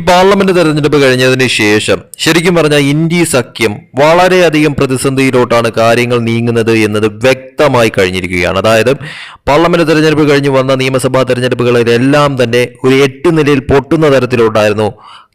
ഈ പാർലമെന്റ് തെരഞ്ഞെടുപ്പ് കഴിഞ്ഞതിന് ശേഷം ശരിക്കും പറഞ്ഞാൽ ഇന്ത്യ സഖ്യം വളരെയധികം പ്രതിസന്ധിയിലോട്ടാണ് കാര്യങ്ങൾ നീങ്ങുന്നത് എന്നത് വ്യക്തമായി കഴിഞ്ഞിരിക്കുകയാണ്. അതായത് പാർലമെന്റ് തെരഞ്ഞെടുപ്പ് കഴിഞ്ഞ് വന്ന നിയമസഭാ തെരഞ്ഞെടുപ്പുകളിലെല്ലാം തന്നെ ഒരു എട്ട് നിലയിൽ പൊട്ടുന്ന തരത്തിലോട്ടായിരുന്നു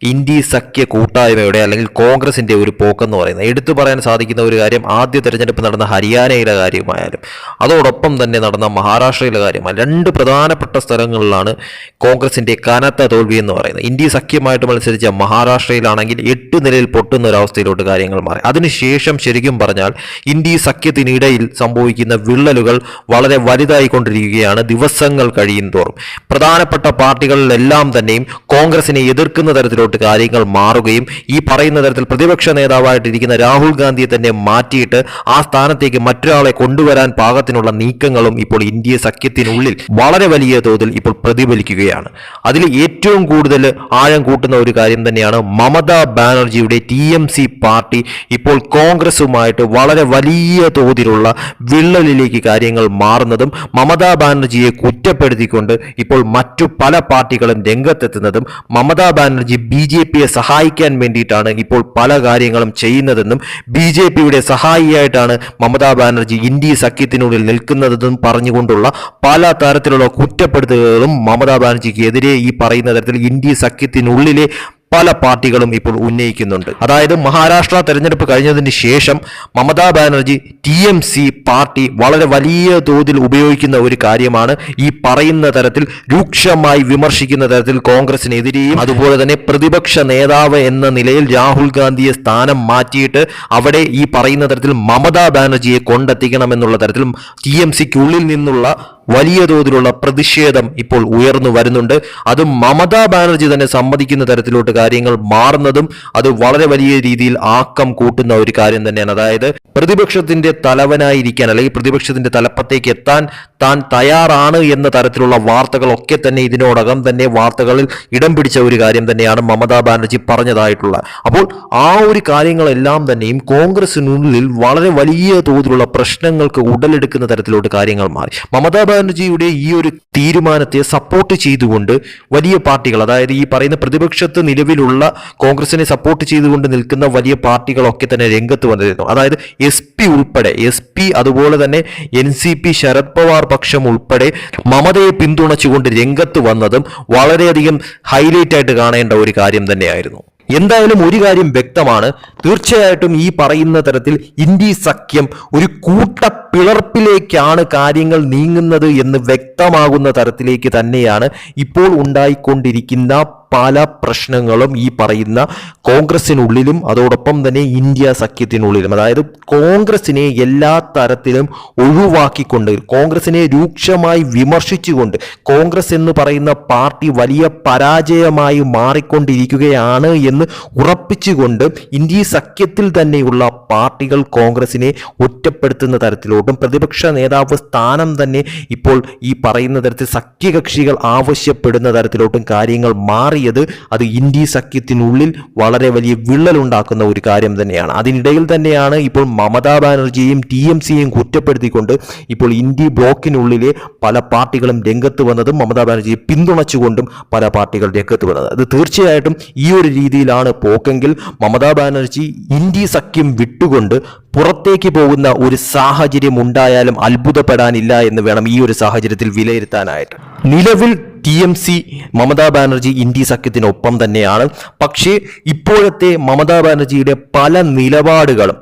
ഇന്ത്യ സഖ്യ കൂട്ടായ്മയുടെ അല്ലെങ്കിൽ കോൺഗ്രസിന്റെ ഒരു പോക്കെന്ന് പറയുന്നത്. എടുത്തു പറയാൻ സാധിക്കുന്ന ഒരു കാര്യം ആദ്യ തെരഞ്ഞെടുപ്പ് നടന്ന ഹരിയാനയിലെ കാര്യമായാലും അതോടൊപ്പം തന്നെ നടന്ന മഹാരാഷ്ട്രയിലെ കാര്യമായാലും രണ്ട് പ്രധാനപ്പെട്ട സ്ഥലങ്ങളിലാണ് കോൺഗ്രസിന്റെ കനത്ത തോൽവി എന്ന് പറയുന്നത്. ഇന്ത്യ സഖ്യമായിട്ട് മത്സരിച്ച മഹാരാഷ്ട്രയിലാണെങ്കിൽ എട്ട് നിലയിൽ പൊട്ടുന്ന ഒരവസ്ഥയിലോട്ട് കാര്യങ്ങൾ മാറി. അതിനുശേഷം ശരിക്കും പറഞ്ഞാൽ ഇന്ത്യ സഖ്യത്തിനിടയിൽ സംഭവിക്കുന്ന വിള്ളലുകൾ വളരെ വലുതായിക്കൊണ്ടിരിക്കുകയാണ് ദിവസങ്ങൾ കഴിയും തോറും. പ്രധാനപ്പെട്ട പാർട്ടികളിലെല്ലാം തന്നെയും കോൺഗ്രസിനെ എതിർക്കുന്ന തരത്തിലോട്ട് കാര്യങ്ങൾ മാറുകയും ഈ പറയുന്ന തരത്തിൽ പ്രതിപക്ഷ നേതാവായിട്ടിരിക്കുന്ന രാഹുൽ ഗാന്ധിയെ തന്നെ മാറ്റിയിട്ട് ആ സ്ഥാനത്തേക്ക് മറ്റൊരാളെ കൊണ്ടുവരാൻ പാകത്തിനുള്ള നീക്കങ്ങളും ഇപ്പോൾ ഇന്ത്യ സഖ്യത്തിനുള്ളിൽ വളരെ വലിയ തോതിൽ ഇപ്പോൾ പ്രതിഫലിക്കുകയാണ്. അതിൽ ഏറ്റവും കൂടുതൽ ആഴം കൂട്ടുന്ന ഒരു കാര്യം തന്നെയാണ് മമതാ ബാനർജിയുടെ ടി എം സി പാർട്ടി ഇപ്പോൾ കോൺഗ്രസുമായിട്ട് വളരെ വലിയ തോതിലുള്ള വിള്ളലിലേക്ക് കാര്യങ്ങൾ മാറുന്നതും മമതാ ബാനർജിയെ കുറ്റപ്പെടുത്തിക്കൊണ്ട് ഇപ്പോൾ മറ്റു പല പാർട്ടികളും രംഗത്തെത്തുന്നതും മമതാ ബാനർജി ബി ജെ പിയെ സഹായിക്കാൻ വേണ്ടിയിട്ടാണ് ഇപ്പോൾ പല കാര്യങ്ങളും ചെയ്യുന്നതെന്നും ബി ജെ പിയുടെ സഹായിയായിട്ടാണ് മമതാ ബാനർജി ഇന്ത്യ സഖ്യത്തിനുള്ളിൽ നിൽക്കുന്നതെന്നും പറഞ്ഞുകൊണ്ടുള്ള പല തരത്തിലുള്ള കുറ്റപ്പെടുത്തലുകളും മമതാ ബാനർജിക്ക് എതിരെ ഈ പറയുന്ന തരത്തിൽ ഇന്ത്യ സഖ്യത്തിനുള്ളിലെ പല പാർട്ടികളും ഇപ്പോൾ ഉന്നയിക്കുന്നുണ്ട്. അതായത് മഹാരാഷ്ട്ര തെരഞ്ഞെടുപ്പ് കഴിഞ്ഞതിന് ശേഷം Mamata Banerjee T M C party വളരെ വലിയ തോതിൽ ഉപയോഗിക്കുന്ന ഒരു കാര്യമാണ് ഈ പറയുന്ന തരത്തിൽ രൂക്ഷമായി വിമർശിക്കുന്ന തരത്തിൽ കോൺഗ്രസിനെതിരെയും അതുപോലെ തന്നെ പ്രതിപക്ഷ നേതാവ് എന്ന നിലയിൽ രാഹുൽ ഗാന്ധിയെ സ്ഥാനം മാറ്റിയിട്ട് അവിടെ ഈ പറയുന്ന തരത്തിൽ മമതാ ബാനർജിയെ കൊണ്ടെത്തിക്കണമെന്നുള്ള തരത്തിൽ ടി എം സിക്കുള്ളിൽ നിന്നുള്ള വലിയ തോതിലുള്ള പ്രതിഷേധം ഇപ്പോൾ ഉയർന്നു വരുന്നുണ്ട്. അത് മമതാ ബാനർജി തന്നെ സമ്മതിക്കുന്ന തരത്തിലോട്ട് കാര്യങ്ങൾ മാറുന്നതും അത് വളരെ വലിയ രീതിയിൽ ആക്കം കൂട്ടുന്ന ഒരു കാര്യം തന്നെയാണ്. അതായത് പ്രതിപക്ഷത്തിന്റെ തലവനായിരിക്കാൻ അല്ലെങ്കിൽ പ്രതിപക്ഷത്തിന്റെ തലപ്പത്തേക്ക് എത്താൻ താൻ തയ്യാറാണ് എന്ന തരത്തിലുള്ള വാർത്തകളൊക്കെ തന്നെ ഇതിനോടകം തന്നെ വാർത്തകളിൽ ഇടം പിടിച്ച ഒരു കാര്യം തന്നെയാണ് മമതാ ബാനർജി പറഞ്ഞതായിട്ടുള്ള അപ്പോൾ ആ ഒരു കാര്യങ്ങളെല്ലാം തന്നെയും കോൺഗ്രസിനുള്ളിൽ വളരെ വലിയ തോതിലുള്ള പ്രശ്നങ്ങൾക്ക് ഉടലെടുക്കുന്ന തരത്തിലോട്ട് കാര്യങ്ങൾ മാറി. മമതാ ബാനർജിയുടെ ഈ ഒരു തീരുമാനത്തെ സപ്പോർട്ട് ചെയ്തുകൊണ്ട് വലിയ പാർട്ടികൾ അതായത് ഈ പറയുന്ന പ്രതിപക്ഷത്ത് നിലവിലുള്ള കോൺഗ്രസിനെ സപ്പോർട്ട് ചെയ്തുകൊണ്ട് നിൽക്കുന്ന വലിയ പാർട്ടികളൊക്കെ തന്നെ രംഗത്ത് വന്നിരുന്നു. അതായത് എസ് പി ഉൾപ്പെടെ എസ് പി അതുപോലെ തന്നെ N C P Sharad Pawar പക്ഷം ഉൾപ്പെടെ മമതയെ പിന്തുണച്ചുകൊണ്ട് രംഗത്ത് വന്നതും വളരെയധികം ഹൈലൈറ്റ് ആയിട്ട് കാണേണ്ട ഒരു കാര്യം തന്നെയായിരുന്നു. എന്തായാലും ഒരു കാര്യം വ്യക്തമാണ്. തീർച്ചയായിട്ടും ഈ പറയുന്ന തരത്തിൽ ഇന്ത്യ സഖ്യം ഒരു കൂട്ട പിളർപ്പിലേക്കാണ് കാര്യങ്ങൾ നീങ്ങുന്നത് എന്ന് വ്യക്തമാകുന്ന തരത്തിലേക്ക് തന്നെയാണ് ഇപ്പോൾ ഉണ്ടായിക്കൊണ്ടിരിക്കുന്ന പല പ്രശ്നങ്ങളും ഈ പറയുന്ന കോൺഗ്രസിനുള്ളിലും അതോടൊപ്പം തന്നെ ഇന്ത്യ സഖ്യത്തിനുള്ളിലും. അതായത് കോൺഗ്രസിനെ എല്ലാ തരത്തിലും ഒഴിവാക്കിക്കൊണ്ട് കോൺഗ്രസിനെ രൂക്ഷമായി വിമർശിച്ചുകൊണ്ട് കോൺഗ്രസ് എന്ന് പറയുന്ന പാർട്ടി വലിയ പരാജയമായി മാറിക്കൊണ്ടിരിക്കുകയാണ് എന്ന് ഉറപ്പിച്ചുകൊണ്ട് ഇന്ത്യ സഖ്യത്തിൽ തന്നെയുള്ള പാർട്ടികൾ കോൺഗ്രസിനെ ഒറ്റപ്പെടുത്തുന്ന തരത്തിലോട്ടും പ്രതിപക്ഷ നേതാവ് സ്ഥാനം തന്നെ ഇപ്പോൾ ഈ പറയുന്ന തരത്തിൽ സഖ്യകക്ഷികൾ ആവശ്യപ്പെടുന്ന തരത്തിലോട്ടും കാര്യങ്ങൾ മാറിയത് അത് ഇന്ത്യ സഖ്യത്തിനുള്ളിൽ വളരെ വലിയ വിള്ളലുണ്ടാക്കുന്ന ഒരു കാര്യം തന്നെയാണ്. അതിനിടയിൽ തന്നെയാണ് ഇപ്പോൾ മമതാ ബാനർജിയെയും ടി എം സിയെയും കുറ്റപ്പെടുത്തിക്കൊണ്ട് ഇപ്പോൾ ഇന്ത്യ ബ്ലോക്കിനുള്ളിലെ പല പാർട്ടികളും രംഗത്ത് വന്നതും മമതാ ബാനർജിയെ പിന്തുണച്ചുകൊണ്ടും പല പാർട്ടികൾ രംഗത്ത് വന്നത്. അത് തീർച്ചയായിട്ടും ഈ ഒരു രീതിയിലാണ് പോക്കെങ്കിൽ മമതാ ബാനർജി ഇന്ത്യ സഖ്യം വിട്ടുകൊണ്ട് പുറത്തേക്ക് പോകുന്ന ഒരു സാഹചര്യം ഉണ്ടായാലും അത്ഭുതപ്പെടാനില്ല എന്ന് വേണം ഈ ഒരു സാഹചര്യത്തിൽ വിലയിരുത്താനായിട്ട്. നിലവിൽ T M C Mamata Banerjee India സഖ്യത്തിനൊപ്പം തന്നെയാണ്. പക്ഷേ ഇപ്പോഴത്തെ മമതാ ബാനർജിയുടെ പല നിലപാടുകളും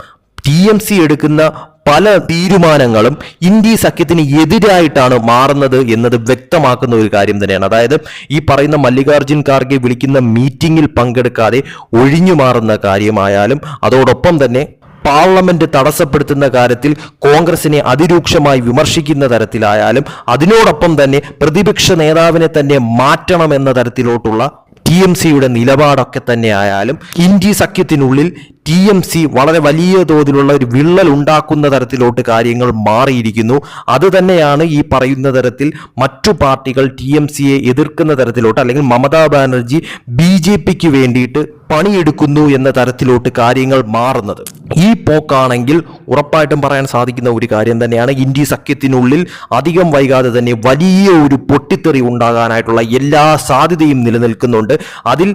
ടി എം സി എടുക്കുന്ന പല തീരുമാനങ്ങളും ഇന്ത്യ സഖ്യത്തിന് എതിരായിട്ടാണ് മാറുന്നത് എന്നത് വ്യക്തമാക്കുന്ന ഒരു കാര്യം തന്നെയാണ്. അതായത് ഈ പറയുന്ന മല്ലികാർജുൻ ഖാർഗെ വിളിക്കുന്ന മീറ്റിംഗിൽ പങ്കെടുക്കാതെ ഒഴിഞ്ഞു മാറുന്ന കാര്യമായാലും അതോടൊപ്പം തന്നെ പാർലമെന്റ് തടസ്സപ്പെടുത്തുന്ന കാര്യത്തിൽ കോൺഗ്രസിനെ അതിരൂക്ഷമായി വിമർശിക്കുന്ന തരത്തിലായാലും അതിനോടൊപ്പം തന്നെ പ്രതിപക്ഷ നേതാവിനെ തന്നെ മാറ്റണം എന്ന തരത്തിലോട്ടുള്ള ടി എം സിയുടെ നിലപാടൊക്കെ തന്നെ ആയാലും ഇന്ത്യ സഖ്യത്തിനുള്ളിൽ ടി എം സി വളരെ വലിയ തോതിലുള്ള ഒരു വിള്ളൽ ഉണ്ടാക്കുന്ന തരത്തിലോട്ട് കാര്യങ്ങൾ മാറിയിരിക്കുന്നു. അത് തന്നെയാണ് ഈ പറയുന്ന തരത്തിൽ മറ്റു പാർട്ടികൾ ടി എം സിയെ എതിർക്കുന്ന തരത്തിലോട്ട് അല്ലെങ്കിൽ മമതാ ബാനർജി ബി ജെ പിക്ക് വേണ്ടിയിട്ട് പണിയെടുക്കുന്നു എന്ന തരത്തിലോട്ട് കാര്യങ്ങൾ മാറുന്നത്. ഈ പോക്കാണെങ്കിൽ ഉറപ്പായിട്ടും പറയാൻ സാധിക്കുന്ന ഒരു കാര്യം തന്നെയാണ് ഇന്ത്യ സഖ്യത്തിനുള്ളിൽ അധികം വൈകാതെ തന്നെ വലിയ ഒരു പൊട്ടിത്തെറി ഉണ്ടാകാനായിട്ടുള്ള എല്ലാ സാധ്യതയും നിലനിൽക്കുന്നുണ്ട്. അതിൽ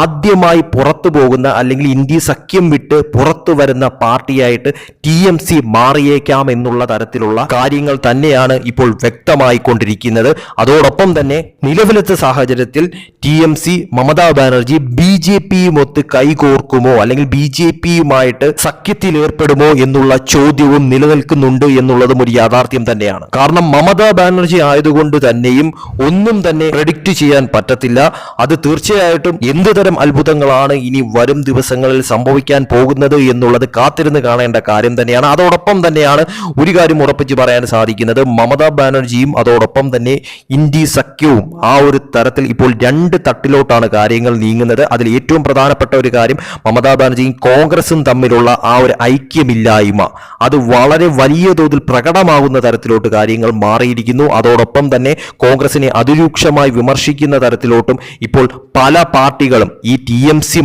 ആദ്യമായി പുറത്തു പോകുന്ന അല്ലെങ്കിൽ ഇന്ത്യ സഖ്യം വിട്ട് പുറത്തു വരുന്ന പാർട്ടിയായിട്ട് ടി എം സി മാറിയേക്കാം എന്നുള്ള തരത്തിലുള്ള കാര്യങ്ങൾ തന്നെയാണ് ഇപ്പോൾ വ്യക്തമായിക്കൊണ്ടിരിക്കുന്നത്. അതോടൊപ്പം തന്നെ നിലവിലത്തെ സാഹചര്യത്തിൽ T M C Mamata Banerjee B J പിയുമൊത്ത് കൈകോർക്കുമോ അല്ലെങ്കിൽ ബി ജെ പിയുമായിട്ട് സഖ്യത്തിൽ ഏർപ്പെടുമോ എന്നുള്ള ചോദ്യവും നിലനിൽക്കുന്നുണ്ട് എന്നുള്ളതും ഒരു യാഥാർത്ഥ്യം തന്നെയാണ്. കാരണം മമതാ ബാനർജി ആയതുകൊണ്ട് തന്നെയും ഒന്നും തന്നെ പ്രഡിക്റ്റ് ചെയ്യാൻ പറ്റത്തില്ല. അത് തീർച്ചയായിട്ടും എന്ത് തരം അത്ഭുതങ്ങളാണ് ഇനി വരും ദിവസങ്ങളിൽ സംഭവിക്കാൻ പോകുന്നത് എന്നുള്ളത് കാത്തിരുന്ന് കാണേണ്ട കാര്യം തന്നെയാണ്. അതോടൊപ്പം തന്നെയാണ് ഒരു കാര്യം ഉറപ്പിച്ച് പറയാൻ സാധിക്കുന്നത്. മമതാ ബാനർജിയും അതോടൊപ്പം തന്നെ ഇന്ത്യ സഖ്യവും ആ ഒരു തരത്തിൽ ഇപ്പോൾ രണ്ട് തട്ടിലോട്ടാണ് കാര്യങ്ങൾ നീങ്ങുന്നത്. അതിൽ ഏറ്റവും പ്രധാനപ്പെട്ട ഒരു കാര്യം മമതാ ബാനർജിയും കോൺഗ്രസും തമ്മിലുള്ള ആ ഒരു ഐക്യമില്ലായ്മ. അത് വളരെ വലിയ തോതിൽ പ്രകടമാകുന്ന തരത്തിലോട്ട് കാര്യങ്ങൾ മാറിയിരിക്കുന്നു. അതോടൊപ്പം തന്നെ കോൺഗ്രസിനെ അതിരൂക്ഷമായി വിമർശിക്കുന്ന തരത്തിലോട്ടും ഇപ്പോൾ പല പാർട്ടികളും ഈ ടി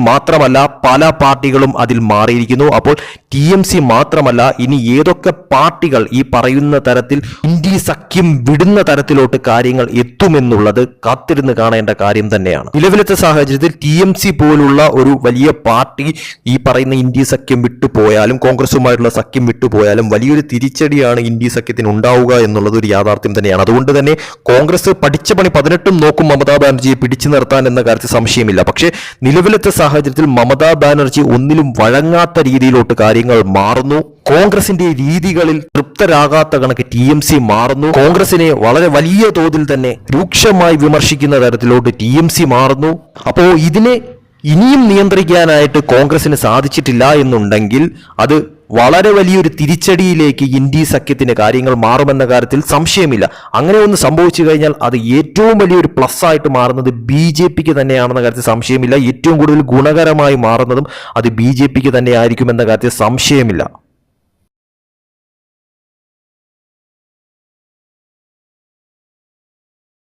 മാത്രമല്ല പല പാർട്ടികളും അതിൽ മാറിയിരിക്കുന്നു. അപ്പോൾ ടി എം സി മാത്രമല്ല ഇനി ഏതൊക്കെ പാർട്ടികൾ ഈ പറയുന്ന തരത്തിൽ ഇന്ത്യ സഖ്യം വിടുന്ന തരത്തിലോട്ട് കാര്യങ്ങൾ എത്തുമെന്നുള്ളത് കാത്തിരുന്ന് കാണേണ്ട കാര്യം തന്നെയാണ്. നിലവിലത്തെ സാഹചര്യത്തിൽ ടി എം സി പോലുള്ള ഒരു വലിയ പാർട്ടി ഈ പറയുന്ന ഇന്ത്യ സഖ്യം വിട്ടുപോയാലും കോൺഗ്രസുമായിട്ടുള്ള സഖ്യം വിട്ടുപോയാലും വലിയൊരു തിരിച്ചടിയാണ് ഇന്ത്യ സഖ്യത്തിന് ഉണ്ടാവുക എന്നുള്ളത് ഒരു യാഥാർത്ഥ്യം തന്നെയാണ്. അതുകൊണ്ട് തന്നെ കോൺഗ്രസ് പഠിച്ച പണി പതിനെട്ടും നോക്കും മമതാ ബാനർജിയെ പിടിച്ചു നിർത്താൻ എന്ന കാര്യത്തിൽ സംശയമില്ല. പക്ഷേ നിലവിലത്തെ സാഹചര്യത്തിൽ മമതാ ബാനർജി ഒന്നിലും വഴങ്ങാത്ത രീതിയിലോട്ട് കാര്യങ്ങൾ മാറുന്നു. കോൺഗ്രസിന്റെ രീതികളിൽ തൃപ്തരാകാത്ത കണക്ക് ടി എം സി മാറുന്നു. കോൺഗ്രസിനെ വളരെ വലിയ തോതിൽ തന്നെ രൂക്ഷമായി വിമർശിക്കുന്ന തരത്തിലോട്ട് ടി എം സി മാറുന്നു. അപ്പോ ഇതിനെ ഇനിയും നിയന്ത്രിക്കാനായിട്ട് കോൺഗ്രസിന് സാധിച്ചിട്ടില്ല എന്നുണ്ടെങ്കിൽ അത് വളരെ വലിയൊരു തിരിച്ചടിയിലേക്ക് ഇന്ത്യ സഖ്യത്തിന് കാര്യങ്ങൾ മാറുമെന്ന കാര്യത്തിൽ സംശയമില്ല. അങ്ങനെ ഒന്ന് സംഭവിച്ചു കഴിഞ്ഞാൽ അത് ഏറ്റവും വലിയൊരു പ്ലസ് ആയിട്ട് മാറുന്നത് ബി ജെ പിക്ക് തന്നെയാണെന്ന കാര്യത്തിൽ സംശയമില്ല. ഏറ്റവും കൂടുതൽ ഗുണകരമായി മാറുന്നതും അത് ബി ജെ പിക്ക് തന്നെ ആയിരിക്കുമെന്ന കാര്യത്തിൽ സംശയമില്ല.